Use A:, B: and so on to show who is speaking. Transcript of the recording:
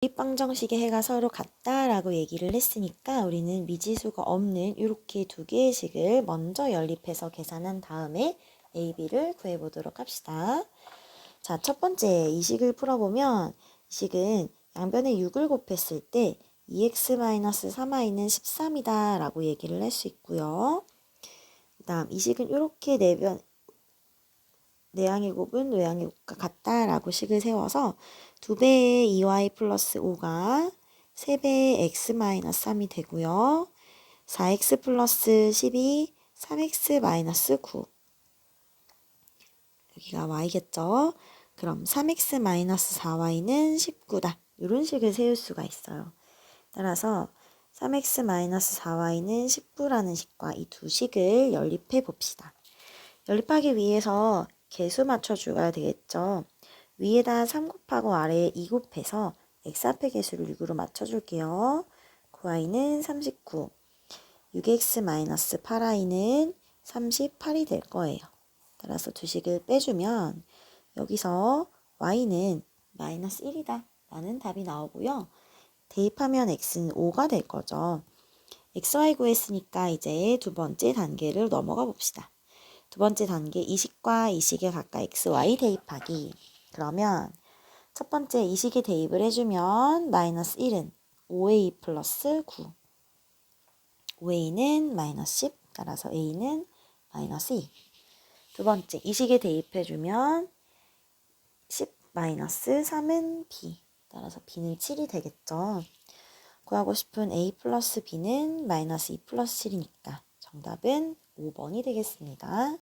A: 대입방정식의 해가 서로 같다라고 얘기를 했으니까 우리는 미지수가 없는 이렇게 두 개의 식을 먼저 연립해서 계산한 다음에 a, b를 구해보도록 합시다. 자, 첫 번째 이 식을 풀어보면 이 식은 양변에 6을 곱했을 때 2x-3y는 13이다 라고 얘기를 할 수 있고요. 그 다음 이 식은 이렇게 내변 내양의 곱은 외양의 곱과 같다라고 식을 세워서 2배의 2y 플러스 5가 3배의 x 마이너스 3이 되고요. 4x 플러스 10이 3x 마이너스 9 여기가 y겠죠. 그럼 3x 마이너스 4y는 19다. 이런 식을 세울 수가 있어요. 따라서 3x 마이너스 4y는 19라는 식과 이 두 식을 연립해 봅시다. 연립하기 위해서 개수 맞춰줘야 되겠죠. 위에다 3 곱하고 아래에 2 곱해서 x 앞에 개수를 6으로 맞춰줄게요. 9i는 39, 6x-8i는 38이 될 거예요. 따라서 두 식을 빼주면 여기서 y는 마이너스 1이다 라는 답이 나오고요. 대입하면 x는 5가 될 거죠. xy 구했으니까 이제 두 번째 단계를 넘어가 봅시다. 두 번째 단계 이식과 이식에 각각 xy 대입하기. 그러면 첫 번째 이식에 대입을 해주면 마이너스 1은 5a 플러스 9. 5a는 마이너스 10. 따라서 a는 마이너스 2. 두 번째 이식에 대입해주면 10 마이너스 3은 b. 따라서 b는 7이 되겠죠. 구하고 싶은 a 플러스 b는 마이너스 2 플러스 7이니까 정답은 5번이 되겠습니다.